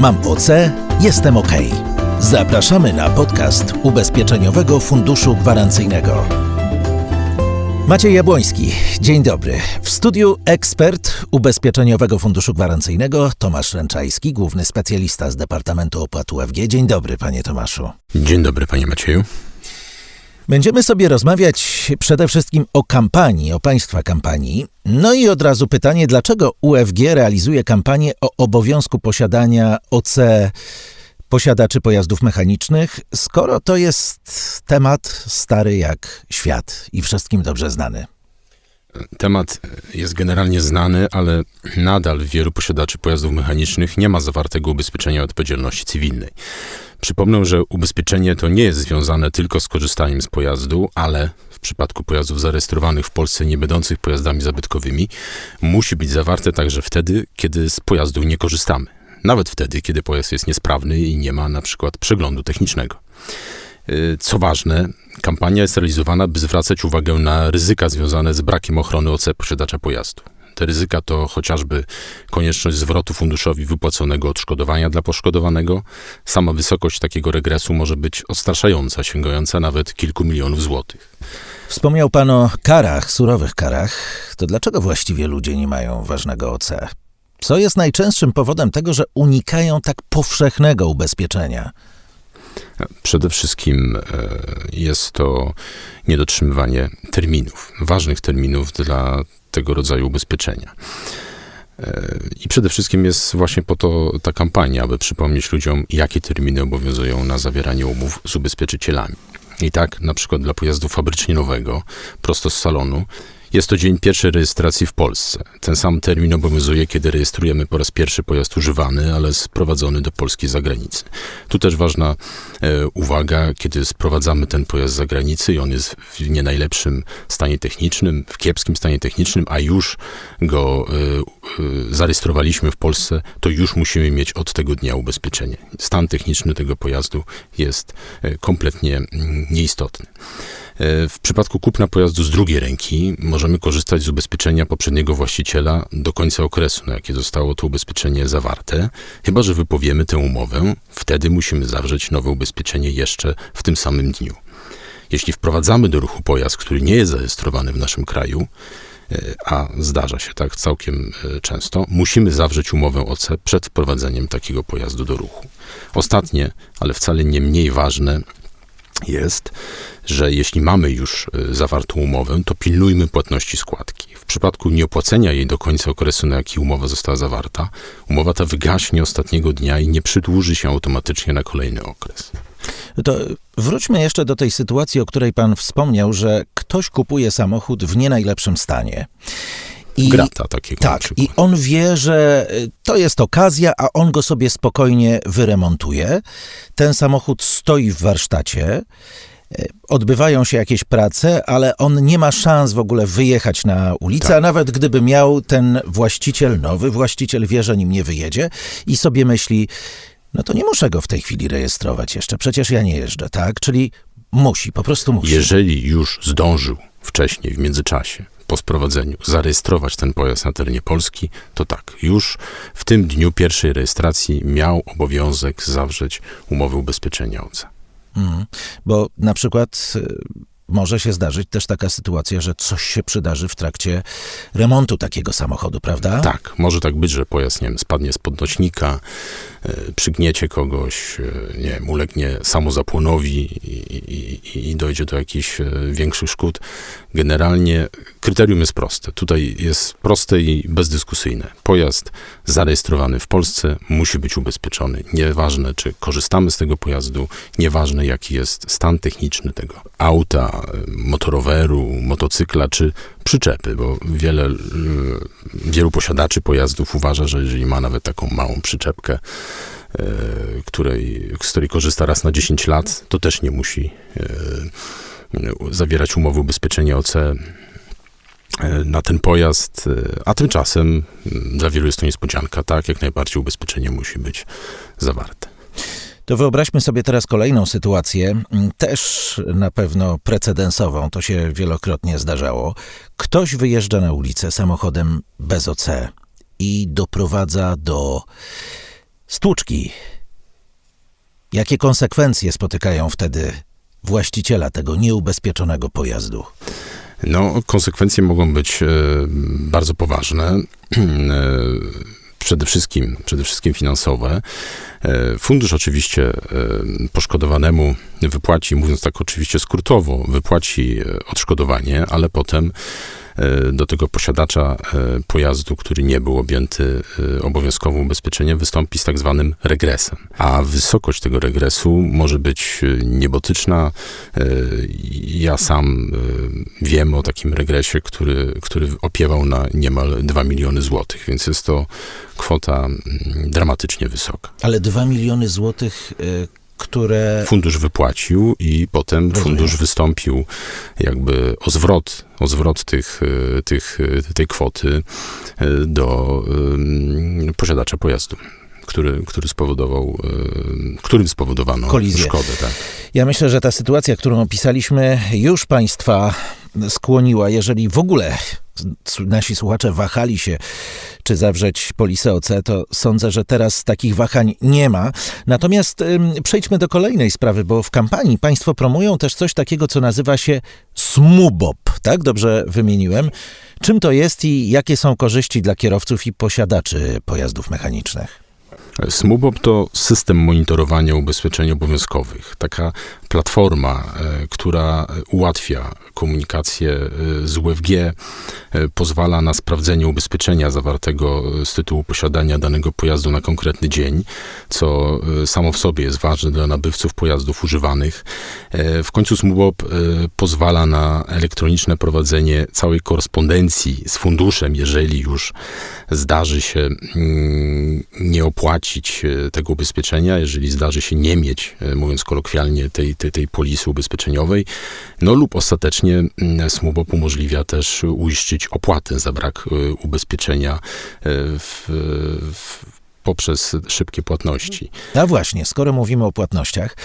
Mam OC, jestem OK. Zapraszamy na podcast Ubezpieczeniowego Funduszu Gwarancyjnego. Maciej Jabłoński, dzień dobry. W studiu ekspert Ubezpieczeniowego Funduszu Gwarancyjnego Tomasz Ręczajski, główny specjalista z Departamentu Opłat UFG. Dzień dobry, panie Tomaszu. Dzień dobry, panie Macieju. Będziemy sobie rozmawiać przede wszystkim o kampanii, o państwa kampanii. No i od razu pytanie, dlaczego UFG realizuje kampanię o obowiązku posiadania OC posiadaczy pojazdów mechanicznych, skoro to jest temat stary jak świat i wszystkim dobrze znany. Temat jest generalnie znany, ale nadal wielu posiadaczy pojazdów mechanicznych nie ma zawartego ubezpieczenia odpowiedzialności cywilnej. Przypomnę, że ubezpieczenie to nie jest związane tylko z korzystaniem z pojazdu, ale w przypadku pojazdów zarejestrowanych w Polsce nie będących pojazdami zabytkowymi musi być zawarte także wtedy, kiedy z pojazdu nie korzystamy. Nawet wtedy, kiedy pojazd jest niesprawny i nie ma na przykład przeglądu technicznego. Y, co ważne, kampania jest realizowana, by zwracać uwagę na ryzyka związane z brakiem ochrony OC posiadacza pojazdu. Te ryzyka to chociażby konieczność zwrotu funduszowi wypłaconego odszkodowania dla poszkodowanego. Sama wysokość takiego regresu może być odstraszająca, sięgająca nawet kilku milionów złotych. Wspomniał pan o karach, surowych karach. To dlaczego właściwie ludzie nie mają ważnego OC? Co jest najczęstszym powodem tego, że unikają tak powszechnego ubezpieczenia? Przede wszystkim e, jest to niedotrzymywanie terminów, ważnych terminów dla tego rodzaju ubezpieczenia. E, I przede wszystkim jest właśnie po to ta kampania, aby przypomnieć ludziom, jakie terminy obowiązują na zawieranie umów z ubezpieczycielami. I tak, na przykład dla pojazdu fabrycznie nowego, prosto z salonu, jest to dzień pierwszej rejestracji w Polsce. Ten sam termin obowiązuje, kiedy rejestrujemy po raz pierwszy pojazd używany, ale sprowadzony do Polski z zagranicy. Tu też ważna e, uwaga, kiedy sprowadzamy ten pojazd z zagranicy i on jest w nie najlepszym stanie technicznym, w kiepskim stanie technicznym, a już go e, e, zarejestrowaliśmy w Polsce, to już musimy mieć od tego dnia ubezpieczenie. Stan techniczny tego pojazdu jest e, kompletnie mm, nieistotny. E, w przypadku kupna pojazdu z drugiej ręki możemy korzystać z ubezpieczenia poprzedniego właściciela do końca okresu, na jakie zostało to ubezpieczenie zawarte, chyba że wypowiemy tę umowę, wtedy musimy zawrzeć nowe ubezpieczenie jeszcze w tym samym dniu. Jeśli wprowadzamy do ruchu pojazd, który nie jest zarejestrowany w naszym kraju, e, a zdarza się tak całkiem e, często, musimy zawrzeć umowę OC przed wprowadzeniem takiego pojazdu do ruchu. Ostatnie, ale wcale nie mniej ważne, jest, że jeśli mamy już y, zawartą umowę, to pilnujmy płatności składki. W przypadku nieopłacenia jej do końca okresu, na jaki umowa została zawarta, umowa ta wygaśnie ostatniego dnia i nie przedłuży się automatycznie na kolejny okres. To wróćmy jeszcze do tej sytuacji, o której pan wspomniał, że ktoś kupuje samochód w nie najlepszym stanie. I, Grata takiego. Tak, i on wie, że y, to jest okazja, a on go sobie spokojnie wyremontuje. Ten samochód stoi w warsztacie. Y, odbywają się jakieś prace, ale on nie ma szans w ogóle wyjechać na ulicę, tak. a nawet gdyby miał ten właściciel, nowy właściciel wie, że nim nie wyjedzie i sobie myśli, no to nie muszę go w tej chwili rejestrować jeszcze, przecież ja nie jeżdżę, tak? Czyli musi, po prostu musi. Jeżeli już zdążył wcześniej, w międzyczasie, po sprowadzeniu zarejestrować ten pojazd na terenie Polski, to tak, już w tym dniu pierwszej rejestracji miał obowiązek zawrzeć umowę ubezpieczenia. Mm, bo na przykład y, może się zdarzyć też taka sytuacja, że coś się przydarzy w trakcie remontu takiego samochodu, prawda? Tak, może tak być, że pojazd, nie wiem, spadnie z podnośnika, E, przygniecie kogoś, e, nie wiem, ulegnie samozapłonowi i, i, i dojdzie do jakichś e, większych szkód. Generalnie kryterium jest proste. Tutaj jest proste i bezdyskusyjne. Pojazd zarejestrowany w Polsce musi być ubezpieczony. Nieważne, czy korzystamy z tego pojazdu, nieważne, jaki jest stan techniczny tego auta, motoroweru, motocykla, czy przyczepy, bo wiele, wielu posiadaczy pojazdów uważa, że jeżeli ma nawet taką małą przyczepkę, E, której, z której korzysta raz na 10 lat, to też nie musi e, zawierać umowy ubezpieczenia OC na ten pojazd, a tymczasem dla wielu jest to niespodzianka, tak, jak najbardziej ubezpieczenie musi być zawarte. To wyobraźmy sobie teraz kolejną sytuację, też na pewno precedensową, to się wielokrotnie zdarzało. Ktoś wyjeżdża na ulicę samochodem bez OC i doprowadza do Stłuczki. Jakie konsekwencje spotykają wtedy właściciela tego nieubezpieczonego pojazdu? No, konsekwencje mogą być e, bardzo poważne. Przede wszystkim, przede wszystkim finansowe. E, Fundusz oczywiście e, poszkodowanemu wypłaci, mówiąc tak oczywiście skrótowo, wypłaci e, odszkodowanie, ale potem do tego posiadacza pojazdu, który nie był objęty obowiązkowym ubezpieczeniem, wystąpi z tak zwanym regresem. A wysokość tego regresu może być niebotyczna. Ja sam e, wiem o takim regresie, który, który opiewał na niemal 2 miliony złotych, więc jest to kwota mm, dramatycznie wysoka. Ale 2 miliony złotych, y, które. Fundusz wypłacił i potem Rozumiem. fundusz wystąpił jakby o zwrot, o zwrot tych, e, tych, e, tej kwoty e, do posiadacza pojazdu. Który, który spowodował, e, którym spowodowano Kolizję. szkodę. Tak. Ja myślę, że ta sytuacja, którą opisaliśmy, już Państwa skłoniła, jeżeli w ogóle nasi słuchacze wahali się, czy zawrzeć polisę OC, to sądzę, że teraz takich wahań nie ma. Natomiast ym, przejdźmy do kolejnej sprawy, bo w kampanii Państwo promują też coś takiego, co nazywa się SMUBOP, tak? Dobrze wymieniłem. Czym to jest i jakie są korzyści dla kierowców i posiadaczy pojazdów mechanicznych? SMUBOP to system monitorowania ubezpieczeń obowiązkowych. Taka platforma, e, która ułatwia komunikację e, z UFG, e, pozwala na sprawdzenie ubezpieczenia zawartego z tytułu posiadania danego pojazdu na konkretny dzień, co samo w sobie jest ważne dla nabywców pojazdów używanych. W końcu SMUBOP e, pozwala na elektroniczne prowadzenie całej korespondencji z funduszem, jeżeli już zdarzy się mm, nie opłacić e, tego ubezpieczenia, jeżeli zdarzy się nie mieć, e, mówiąc kolokwialnie, tej, tej, tej polisy ubezpieczeniowej, no lub ostatecznie mm, SMUBOP umożliwia też uiszczyć opłatę za brak e, ubezpieczenia w, w, poprzez szybkie płatności. A właśnie, skoro mówimy o płatnościach,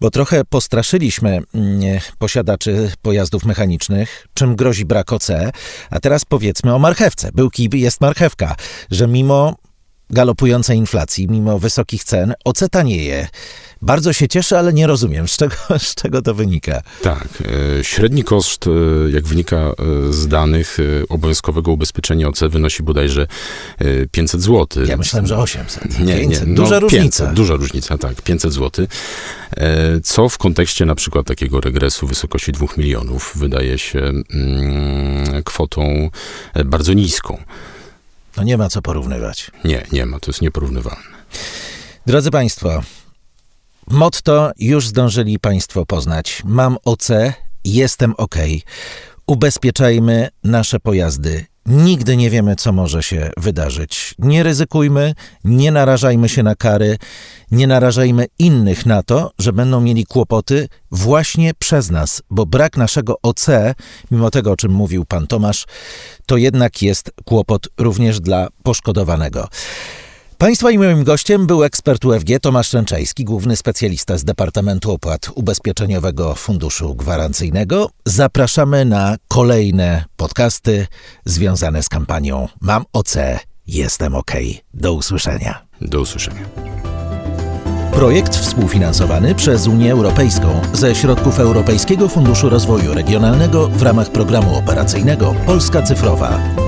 bo trochę postraszyliśmy mm, posiadaczy pojazdów mechanicznych, czym grozi brak OC, a teraz powiedzmy o marchewce. Był kij, jest marchewka, że mimo galopującej inflacji, mimo wysokich cen, OC tanieje. Bardzo się cieszę, ale nie rozumiem, z czego, z czego to wynika. Tak. e, Średni koszt, e, jak wynika e, z danych obowiązkowego ubezpieczenia OC, wynosi bodajże e, 500 zł. Ja myślałem, że 800. Nie, 500. nie, no, Duża 500, różnica. Duża różnica, tak, 500 zł. Co w kontekście na przykład takiego regresu w wysokości 2 milionów wydaje się mm, kwotą bardzo niską. No nie ma co porównywać. Nie, nie ma, to jest nieporównywalne. Drodzy Państwo, motto już zdążyli Państwo poznać. Mam OC, jestem OK. Ubezpieczajmy nasze pojazdy. Nigdy nie wiemy, co może się wydarzyć. Nie ryzykujmy, nie narażajmy się na kary, nie narażajmy innych na to, że będą mieli kłopoty właśnie przez nas, bo brak naszego OC, mimo tego, o czym mówił pan Tomasz, to jednak jest kłopot również dla poszkodowanego. Państwa i moim gościem był ekspert UFG Tomasz Ręczejski, główny specjalista z Departamentu Opłat Ubezpieczeniowego Funduszu Gwarancyjnego. Zapraszamy na kolejne podcasty związane z kampanią Mam OC, jestem OK. Do usłyszenia. Do usłyszenia. Projekt współfinansowany przez Unię Europejską ze środków Europejskiego Funduszu Rozwoju Regionalnego w ramach programu operacyjnego Polska Cyfrowa.